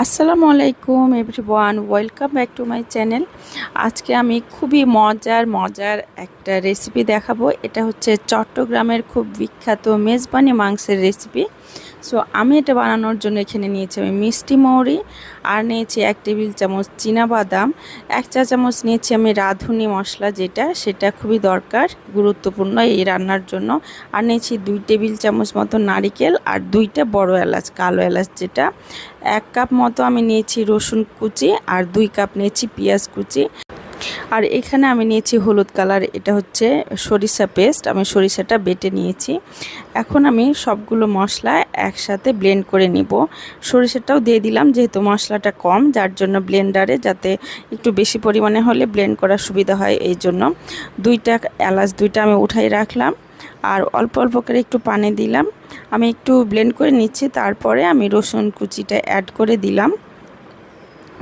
আসসালামু আলাইকুম everyone welcome back to my channel আজকে আমি খুবই মজার মজার একটা রেসিপি দেখাবো। এটা হচ্ছে চট্টগ্রামের খুব বিখ্যাত মেজবানি মাংসের রেসিপি সো আমি এটা বানানোর জন্য এখানে নিয়েছি আমি মিষ্টি মৌরি, আর নিয়েছি এক টেবিল চামচ বাদাম, এক চা চামচ নিয়েছি আমি রাঁধুনি মশলা যেটা, সেটা খুবই দরকার, গুরুত্বপূর্ণ এই রান্নার জন্য। আর নিয়েছি দুই টেবিল চামচ মতো নারিকেল আর দুইটা বড় এলাচ, কালো এলাচ যেটা। এক কাপ মতো আমি নিয়েছি রসুন কুচি আর দুই কাপ নিয়েছি পেঁয়াজ কুচি। আর এখানে আমি নিয়েছি হলুদ কালার, এটা হচ্ছে সরিষা পেস্ট, আমি সরিষাটা বেটে নিয়েছি। এখন আমি সবগুলো মশলা একসাথে ব্লেন্ড করে নিব। সরিষাটাও দিয়ে দিলাম, যেহেতু মশলাটা কম, যার জন্য ব্লেন্ডারে যাতে একটু বেশি পরিমাণে হলে ব্লেন্ড করার সুবিধা হয়, এই জন্য দুইটা এলাচ, দুইটা আমি উঠাই রাখলাম। আর অল্প অল্প করে একটু পানি দিলাম। আমি একটু ব্লেন্ড করে নিচ্ছি, তারপরে আমি রসুন কুচিটা অ্যাড করে দিলাম।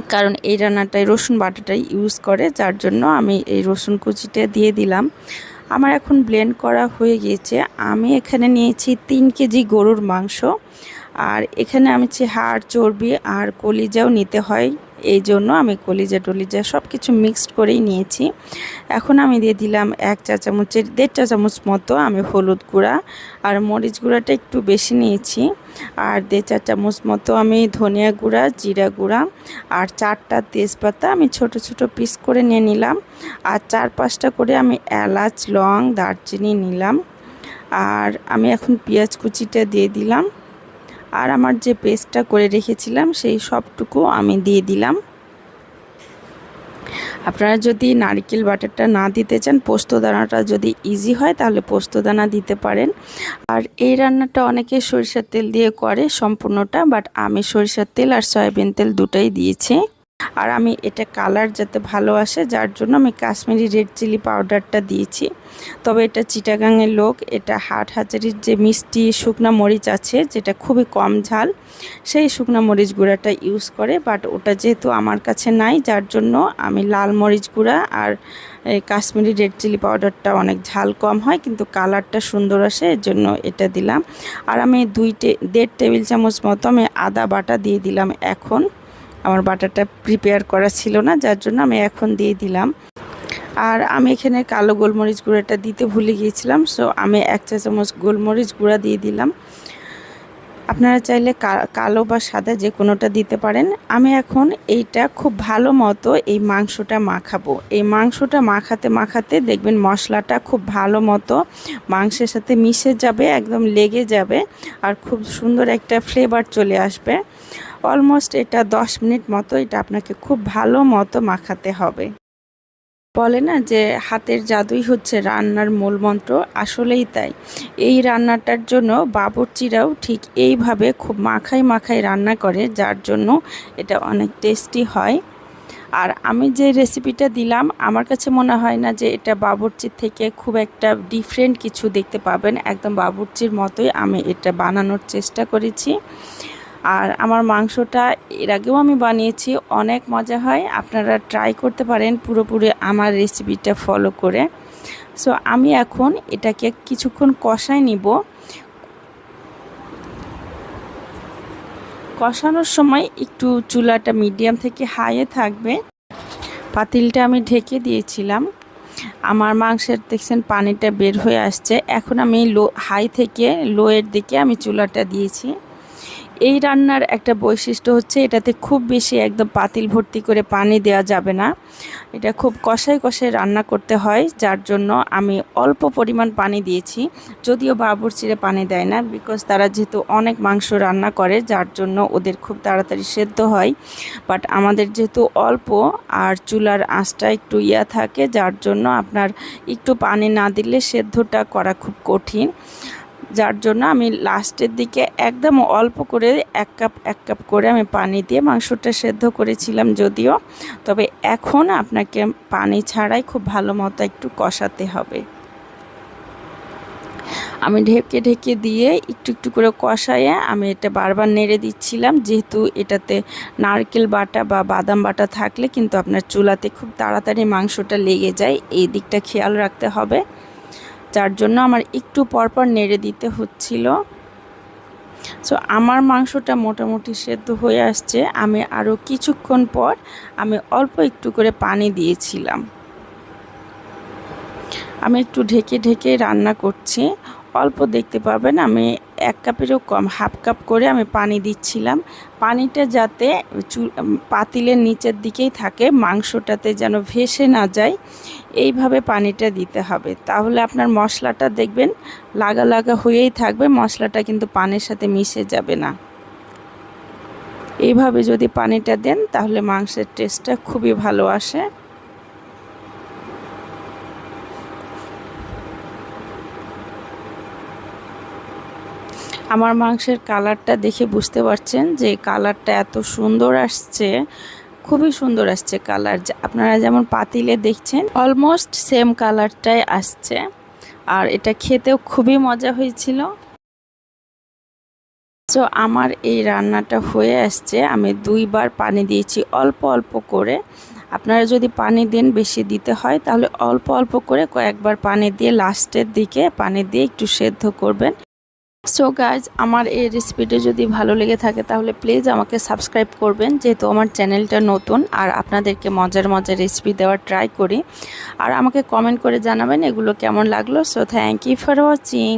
কারণ এই রান্নাটাই রসুন বাটাটাই ইউজ করে, যার জন্য আমি এই রসুন কুচিটা দিয়ে দিলাম। আমার এখন ব্লেন্ড করা হয়ে গিয়েছে। আমি এখানে নিয়েছি তিন কেজি গরুর মাংস। আর এখানে আমি হাড়, চর্বি আর কলিজাও নিতে হয়, এই জন্য আমি কলিজা টলিজা সব কিছু মিক্সড করেই নিয়েছি। এখন আমি দিয়ে দিলাম এক চা চামচের দেড় চা চামচ মতো আমি হলুদ গুঁড়া আর মরিচ গুঁড়াটা একটু বেশি নিয়েছি। আর দেড় চা চামচ মতো আমি ধনিয়া গুঁড়া, জিরা গুঁড়া আর চারটা তেজপাতা আমি ছোট ছোট পিস করে নিয়ে নিলাম। আর চার পাঁচটা করে আমি এলাচ, লং, দারচিনি নিলাম। আর আমি এখন পেঁয়াজ কুচিটা দিয়ে দিলাম। আর আমার যে পেস্টটা করে রেখেছিলাম, সেই সবটুকু আমি দিয়ে দিলাম। আপনারা যদি নারকেল বাটারটা না দিতে চান, পোস্ত দানাটা যদি ইজি হয়, তাহলে পোস্তদানা দিতে পারেন। আর এই রান্নাটা অনেকে সরিষার তেল দিয়ে করে সম্পূর্ণটা বাট আমি সরিষার তেল আর সয়াবিন তেল দুটাই দিয়েছি। আর আমি এটা কালার যাতে ভালো আসে, যার জন্য আমি কাশ্মীরি রেড চিলি পাউডারটা দিয়েছি। তবে এটা চিটাগাংয়ের লোক, এটা হাট হাজারির যে মিষ্টি শুকনা মরিচ আছে, যেটা খুবই কম ঝাল, সেই শুকনা মরিচ গুঁড়াটা ইউজ করে, বাট ওটা যেহেতু আমার কাছে নাই, যার জন্য আমি লাল মরিচ গুঁড়া আর কাশ্মীরি রেড চিলি পাউডারটা অনেক ঝাল কম হয়, কিন্তু কালারটা সুন্দর আসে, এর জন্য এটা দিলাম। আর আমি দুই দেড় টেবিল চামচ মতো আমি আদা বাটা দিয়ে দিলাম এখন। আমার বাটারটা প্রিপেয়ার করা ছিল না, যার জন্য আমি এখন দিয়ে দিলাম। আর আমি এখানে কালো গোলমরিচ গুঁড়াটা দিতে ভুলে গিয়েছিলাম সো আমি এক চা চামচ গোলমরিচ গুঁড়া দিয়ে দিলাম। আপনারা চাইলে কালো বা সাদা যে কোনোটা দিতে পারেন। আমি এখন এইটা খুব ভালো মতো এই মাংসটা মাখাবো। এই মাংসটা মাখাতে মাখাতে দেখবেন মশলাটা খুব ভালো মতো মাংসের সাথে মিশে যাবে, একদম লেগে যাবে, আর খুব সুন্দর একটা ফ্লেভার চলে আসবে। অলমোস্ট এটা দশ মিনিট মতো এটা আপনাকে খুব ভালো মতো মাখাতে হবে। বলে না যে হাতের জাদুই হচ্ছে রান্নার মূল মন্ত্র, আসলেই তাই। এই রান্নাটার জন্য বাবরচিরাও ঠিক এইভাবে খুব মাখাই মাখাই রান্না করে, যার জন্য এটা অনেক টেস্টি হয়। আর আমি যে রেসিপিটা দিলাম, আমার কাছে মনে হয় না যে এটা বাবরচির থেকে খুব একটা ডিফারেন্ট কিছু দেখতে পাবেন। একদম বাবরচির মতোই আমি এটা বানানোর চেষ্টা করেছি। আর আমার মাংসটা এর আগেও আমি বানিয়েছি, অনেক মজা হয়, আপনারা ট্রাই করতে পারেন পুরোপুরি আমার রেসিপিটা ফলো করে। সো আমি এখন এটাকে কিছুক্ষণ কষায় নিব। কষানোর সময় একটু চুলাটা মিডিয়াম থেকে হাইয়ে থাকবে। পাতিলটা আমি ঢেকে দিয়েছিলাম। আমার মাংসের দেখছেন পানিটা বের হয়ে আসছে। এখন আমি লো হাই থেকে লোয়ের দিকে আমি চুলাটা দিয়েছি। এই রান্নার একটা বৈশিষ্ট্য হচ্ছে এটাতে খুব বেশি একদম পাতিল ভর্তি করে পানি দেওয়া যাবে না। এটা খুব কষাই কষাই রান্না করতে হয়, যার জন্য আমি অল্প পরিমাণ পানি দিয়েছি। যদিও চিরে পানি দেয় না বিকজ তারা যেহেতু অনেক মাংস রান্না করে, যার জন্য ওদের খুব তাড়াতাড়ি সেদ্ধ হয়। বাট আমাদের যেহেতু অল্প আর চুলার আঁচটা একটু ইয়া থাকে, যার জন্য আপনার একটু পানি না দিলে সেদ্ধটা করা খুব কঠিন। যার জন্য আমি লাস্টের দিকে একদম অল্প করে এক কাপ এক কাপ করে আমি পানি দিয়ে মাংসটা সেদ্ধ করেছিলাম যদিও। তবে এখন আপনাকে পানি ছাড়াই খুব ভালো মতো একটু কষাতে হবে। আমি ঢেকে ঢেকে দিয়ে একটু একটু করে কষাইয়ে আমি এটা বারবার নেড়ে দিচ্ছিলাম। যেহেতু এটাতে নারকেল বাটা বা বাদাম বাটা থাকলে কিন্তু আপনার চুলাতে খুব তাড়াতাড়ি মাংসটা লেগে যায়। এই দিকটা খেয়াল রাখতে হবে। যার জন্য আমার একটু পরপর নেড়ে দিতে হচ্ছিল। সো আমার মাংসটা মোটামুটি সেদ্ধ হয়ে আসছে। আমি আরও কিছুক্ষণ পর আমি অল্প একটু করে পানি দিয়েছিলাম। আমি একটু ঢেকে ঢেকে রান্না করছি। অল্প দেখতে পাবেন আমি এক কাপেরও কম, হাফ কাপ করে আমি পানি দিচ্ছিলাম। পানিটা যাতে পাতিলের নিচের দিকেই থাকে, মাংসটাতে যেন ভেসে না যায়, এইভাবে পানিটা দিতে হবে। তাহলে আপনার মশলাটা দেখবেন লাগা লাগা হয়েই থাকবে, মশলাটা কিন্তু পানির সাথে মিশে যাবে না। এইভাবে যদি পানিটা দেন, তাহলে মাংসের টেস্টটা খুবই ভালো আসে। আমার মাংসের কালারটা দেখে বুঝতে পারছেন যে কালারটা এত সুন্দর আসছে, খুবই সুন্দর আসছে কালার। আপনারা যেমন পাতিলে দেখছেন অলমোস্ট সেম কালারটাই আসছে। আর এটা খেতেও খুবই মজা হয়েছিল। তো আমার এই রান্নাটা হয়ে আসছে। আমি দুইবার পানি দিয়েছি অল্প অল্প করে। আপনারা যদি পানি দেন বেশি দিতে হয়, তাহলে অল্প অল্প করে কয়েকবার পানি দিয়ে লাস্টের দিকে পানি দিয়ে একটু সেদ্ধ করবেন। সো গাইজ আমার এই রেসিপিটি যদি ভালো লেগে থাকে, তাহলে প্লিজ আমাকে সাবস্ক্রাইব করবেন, যেহেতু আমার চ্যানেলটা নতুন, আর আপনাদেরকে মজার মজার রেসিপি দেওয়ার ট্রাই করি। আর আমাকে কমেন্ট করে জানাবেন এগুলো কেমন লাগল। So thank you for watching